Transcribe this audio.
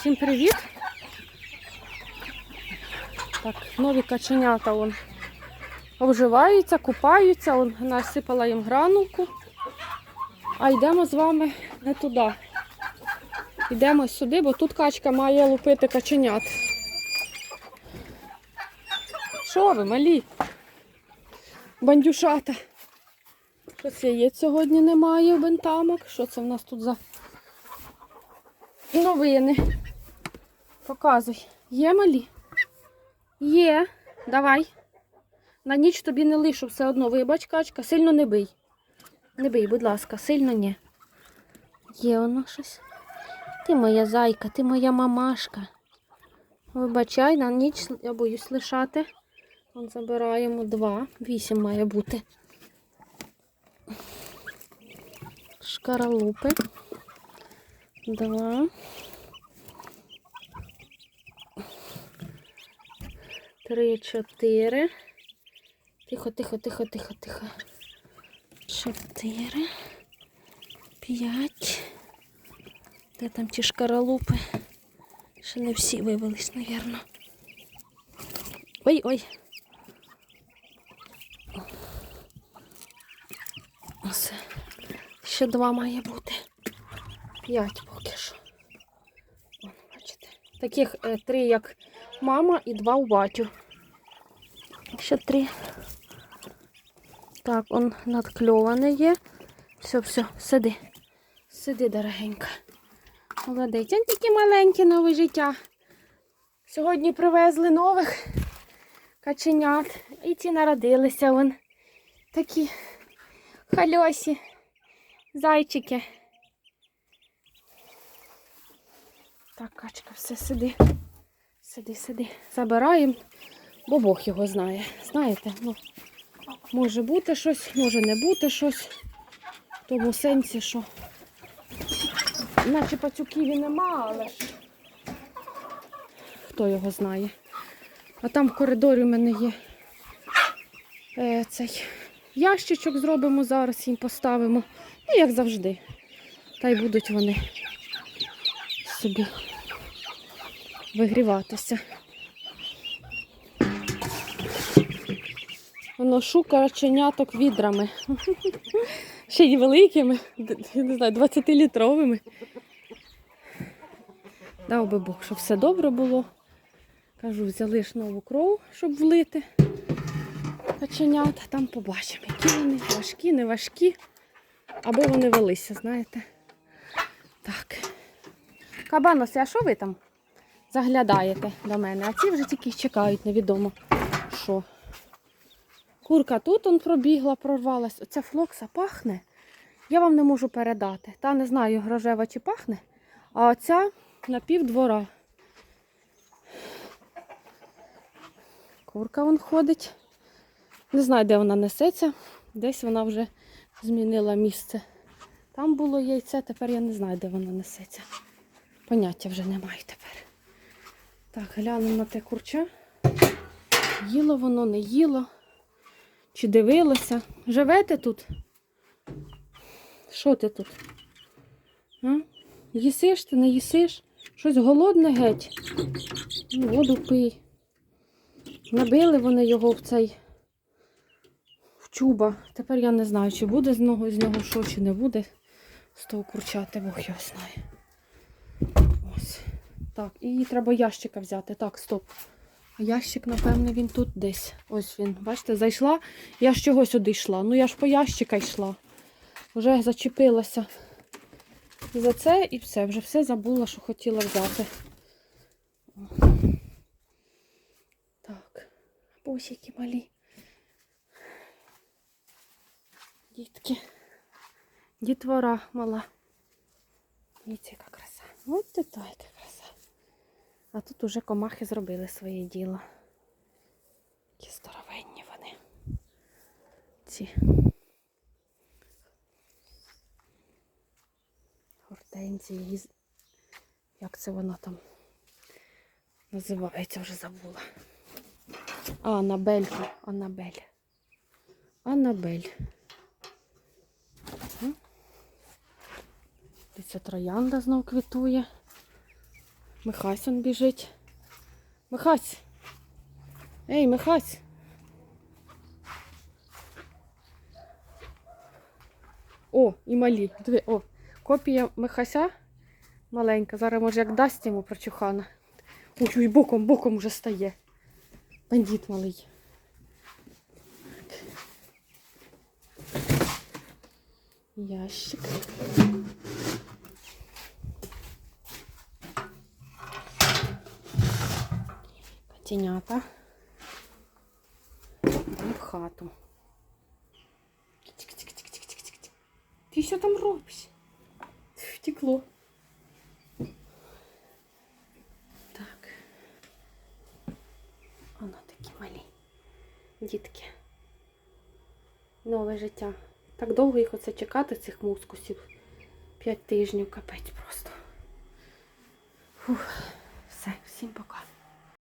Всім привіт! Так, нові каченята вон обживаються, купаються, он насипала їм гранулку. А йдемо з вами не туди. Йдемо сюди, бо тут качка має лупити каченят. Що ви, малі? Бандюшата. Щось яєць сьогодні немає в бентамок. Що це в нас тут за новини? Показуй. Є малі? Є. Давай. На ніч тобі не лишу все одно. Вибач, качка, сильно не бий. Не бий, будь ласка, сильно ні. Є воно щось. Ти моя зайка, ти моя мамашка. Вибачай, на ніч я боюсь лишати. Вон забираємо два. Вісім має бути. Шкаралупи. Два. Три, чотири. Тихо, тихо, тихо, тихо, тихо. Чотири. П'ять. Де там ті шкаралупи? Ще не всі вивелись, напевно. Ой-ой. Оце. Ще два має бути. П'ять поки що. Вон, бачите? Таких е, три, як мама, і два у батю. Ще три. Так, он надкльований є. Все, все, сиди. Сиди, дорогенька. Молодець. Он тільки маленьке нове життя. Сьогодні привезли нових каченят. І ці народилися вон. Такі хальосі. Зайчики. Так, качка, все сиди. Сиди, сиди. Забираємо, бо Бог його знає. Знаєте, ну, може бути щось, може не бути щось. В тому сенсі, що наче пацюків і нема, але ж хто його знає. А там в коридорі в мене є е, цей ящичок зробимо зараз, їм поставимо. І як завжди. Та й будуть вони собі вигріватися. Воно шукає ченяток відрами. Ще й великими, не знаю, 20-літровими. Дав би Бог, щоб все добре було. Кажу, взяли ж нову кров, щоб влити каченята. Там побачимо, які вони важкі, не важкі. Аби вони велися, знаєте. Так. Кабаноси, а що ви там заглядаєте до мене? А ці вже тільки чекають, невідомо що. Курка тут он пробігла, прорвалась. Оця флокса пахне. Я вам не можу передати. Та не знаю, рожева чи пахне. А оця на пів двора. Курка вон ходить. Не знаю, де вона несеться. Десь вона вже змінила місце. Там було яйце, тепер я не знаю, де воно несеться. Поняття вже немає тепер. Так, глянемо на те курча. Їло воно, не їло. Чи дивилося? Живете тут? Що ти тут? А? Їсиш ти, не їсиш? Щось голодне геть. Ну, Воду пий. Набили вони його в цей в чуба. Тепер я не знаю, чи буде з нього з нього що, чи не буде. З того курчати, Бог його знає. Ось. Так, і треба ящика взяти. Так, стоп. Ящик, напевне, він тут десь. Ось він. Бачите, зайшла. Я ж чого сюди? Ну я ж по ящика йшла. Вже зачепилася за це і все. Вже все забула, що хотіла взяти. Так, які малі. Дітки. Дітвора мала. Дивіться, яка краса. Ось ти та яка краса. А тут уже комахи зробили своє діло. Які здоровенні вони. Ці. Гортензії. Як це вона там називається, вже забула. А, Анабелька. Анабель. Анабель. Дивіться, троянда знов квітує. Михась он біжить. Михась. Ей, Михась. О, і малі. Диви, о, копія Михася маленька. Зараз може як дасть йому прочухана. Ой, ой, боком, боком вже стає. Бандит малий. Ящик. Котенята. Йдемо в хату. Ти що там робиш? Втекло. Так. Воно такі малі. Дітки. Нове життя. Так довго їх оце чекати, цих мускусів. П'ять тижнів, капець просто. Фух. Все, всім пока.